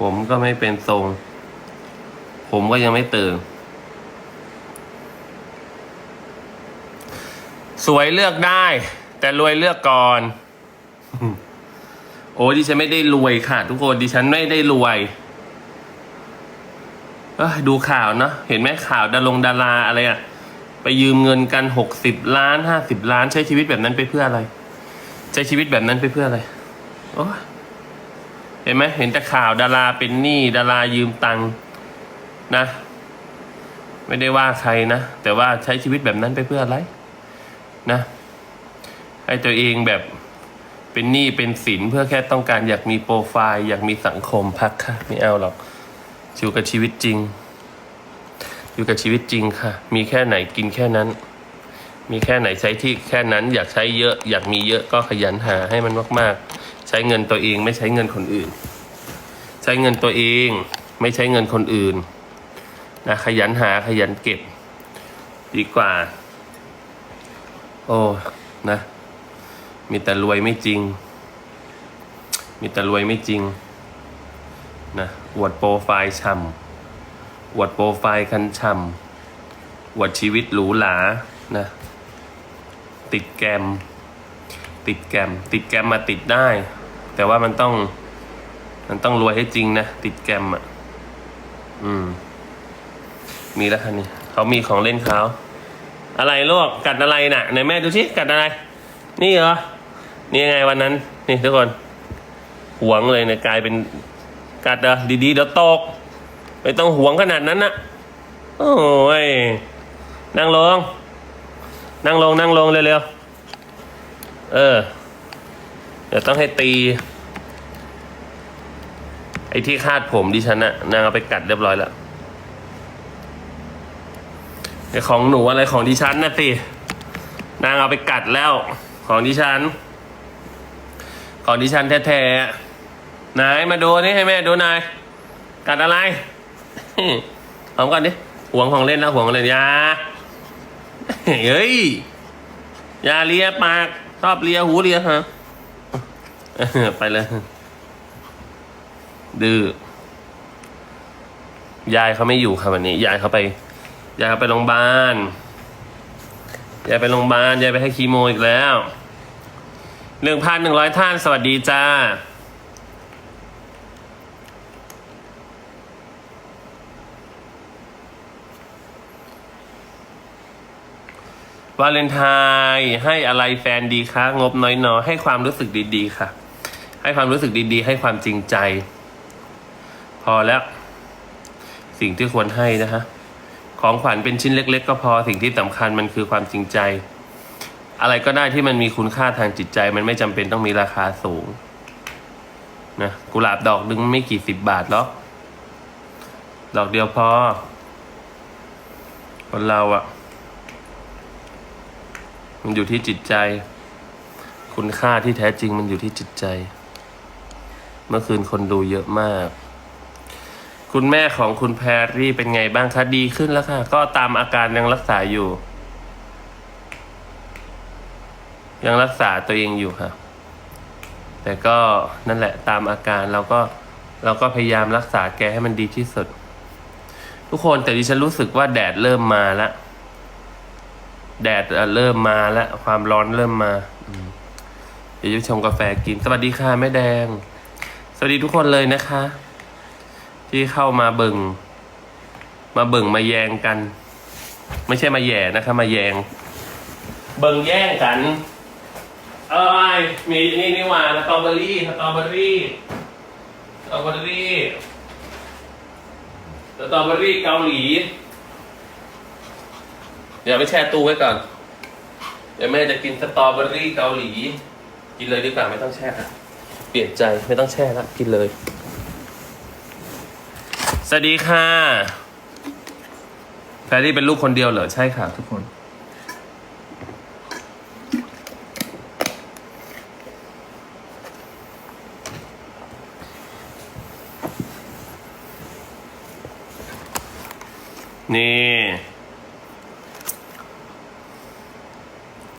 ผมก็ไม่เป็นทรง ผมก็ยังไม่ตื่นสวยเลือกได้ แต่รวยเลือกก่อน โอ้ดิฉันไม่ได้รวยค่ะ ทุกคนดิฉันไม่ได้รวยเอ้ยดูข่าวเนาะเห็นไหมข่าวดารงดาราอะไรอะไปยืมเงินกันหกสิบล้านห้าสิบล้านใช้ชีวิตแบบนั้นไปเพื่ออะไร ใช้ชีวิตแบบนั้นไปเพื่ออะไรโอ้ย เห็นไหมเห็นแต่ข่าวดาราเป็นหนี้ดารายืมตังค์นะ ไม่ได้ว่าใครนะ แต่ว่าใช้ชีวิตแบบนั้นไปเพื่ออะไรนะ ให้ตัวเองแบบเป็นหนี้เป็นสินเพื่อแค่ต้องการอยากมีโปรไฟล์ อยากมีสังคมพักค่ะ ไม่เอาหรอกอยู่กับชีวิตจริง อยู่กับชีวิตจริงค่ะ มีแค่ไหนกินแค่นั้น มีแค่ไหนใช้ที่แค่นั้น อยากใช้เยอะ อยากมีเยอะก็ขยันหาให้มันมาก ๆ ใช้เงินตัวเองไม่ใช้เงินคนอื่น ใช้เงินตัวเองไม่ใช้เงินคนอื่นนะขยันหาขยันเก็บ ดีกว่า โอ้นะ มีแต่รวยไม่จริง มีแต่รวยไม่จริงนะอวดโปรไฟล์ช่ำอวดโปรไฟล์คันช่ำอวดชีวิตหรูหรานะติดแกม ติดแกม ติดแกมมาติดได้ แต่ว่ามันต้อง มันต้องรวยให้จริงนะ ติดแกมอะ อืม มีแล้วคันนี้เขามีของเล่นเขาอะไรลูกกัดอะไรน่ะไหนแม่ดูสิกัดอะไร นี่เหรอ นี่ยังไงวันนั้น นี่ทุกคนหวงเลยเนี่ยกลายเป็นกัดเหรอดีๆเดี๋ยวตกไม่ต้องหวงขนาดนั้นนะโอ้ยนั่งลง นั่งลงนั่งลงเร็วๆเออ เดี๋ยวต้องให้ตี ไอ้ที่คาดผมดิฉันนะนางเอาไปกัดเรียบร้อยแล้วไอ้ของหนูอะไรของดิฉันนะสินางเอาไปกัดแล้ว ของดิฉัน ของดิฉันแท้ๆนายมาดูนี่ให้แม่ดูนายกัดอะไรหอมก่อนดิหวงของเล่นนะหวงของเล่นยาเฮ้ยยาเลียปากชอบเลียหูเลียฮะไปเลย ดื้อยายเขาไม่อยู่ค่ะวันนี้ยายเขาไปยายเขาไปโรงพยาบาลยายไปโรงพยาบาลยายไปให้คีโมอีกแล้วหนึ่งพันหนึ่งร้อยท่านสวัสดีจ้าวาเลนไทน์ให้อะไรแฟนดีคะงบน้อยๆให้ความรู้สึกดีๆค่ะ ให้ความรู้สึกดีๆ ให้ความจริงใจ อแล้ว สิ่งที่ควรให้นะฮะของขวัญเป็นชิ้นเล็ก ๆ ก็พอสิ่งที่สำคัญมันคือความจริงใจ อะไรก็ได้ที่มันมีคุณค่าทางจิตใจ มันไม่จำเป็นต้องมีราคาสูงนะกุหลาบดอกนึงไม่กี่สิบบาทหรอกดอกเดียวพอคนเราอะ มันอยู่ที่จิตใจ คุณค่าที่แท้จริงมันอยู่ที่จิตใจ เมื่อคืนคนดูเยอะมาก คุณแม่ของคุณแพรรี่เป็นไงบ้างคะดีขึ้นแล้วค่ะ ก็ตามอาการยังรักษาอยู่ ยังรักษาตัวเองอยู่ค่ะ แต่ก็นั่นแหละตามอาการเราก็เราก็พยายามรักษาแกให้มันดีที่สุด ทุกคนแต่ดิฉันรู้สึกว่าแดดเริ่มมาแล้วแดดเริ่มมาแล้วความร้อนเริ่มมาเดี๋ยวจะชงกาแฟกิน สวัสดีค่ะแม่แดง สวัสดีทุกคนเลยนะคะ ที่เข้ามาเบิงมาเบิงมาแยงกัน ไม่ใช่มาแย่นะคะมาแยง เบิงแย่งกันเอ้ยมีนี่นี่ว่าสตรอเบอรี่สตรอเบอรี่สตรอเบอรี่สตรอเบอรี่เกาหลี เดี๋ยวไปแช่ตู้ไว้ก่อน เดี๋ยวแม่จะกินสตรอเบอรี่เกาหลี กินเลยดีกว่าไม่ต้องแช่ละเปลี่ยนใจไม่ต้องแช่ละกินเลย สวัสดีค่ะแฟรรี่เป็นลูกคนเดียวเหรอ ใช่ค่ะ ทุกคน นี่